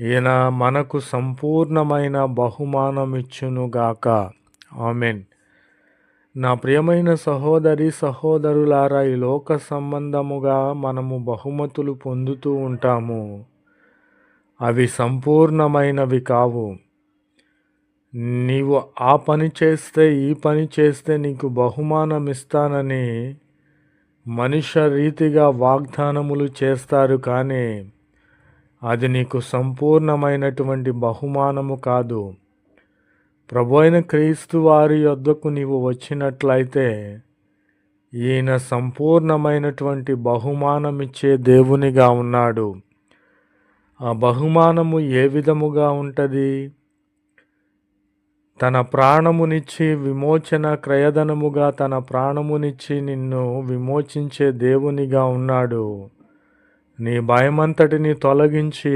ఈయన మనకు సంపూర్ణమైన బహుమానమిచ్చునుగాక ఆమెన్. నా ప్రియమైన సహోదరి సహోదరులారా ఈ లోక సంబంధముగా మనము బహుమతులు పొందుతూ ఉంటాము. అవి సంపూర్ణమైనవి కావు. నీవు ఆ పని చేస్తే ఈ పని చేస్తే నీకు బహుమానం ఇస్తానని మనుష్య రీతిగా వాగ్దానములు చేస్తారు కానీ అది నీకు సంపూర్ణమైనటువంటి బహుమానము కాదు. ప్రభు అయిన క్రీస్తు వారి యొద్దకు నీవు వచ్చినట్లయితే ఈయన సంపూర్ణమైనటువంటి బహుమానమిచ్చే దేవునిగా ఉన్నాడు. ఆ బహుమానము ఏ విధముగా ఉంటుంది? తన ప్రాణమునిచ్చి విమోచన క్రయధనముగా తన ప్రాణమునిచ్చి నిన్ను విమోచించే దేవునిగా ఉన్నాడు. నీ భయమంతటిని తొలగించి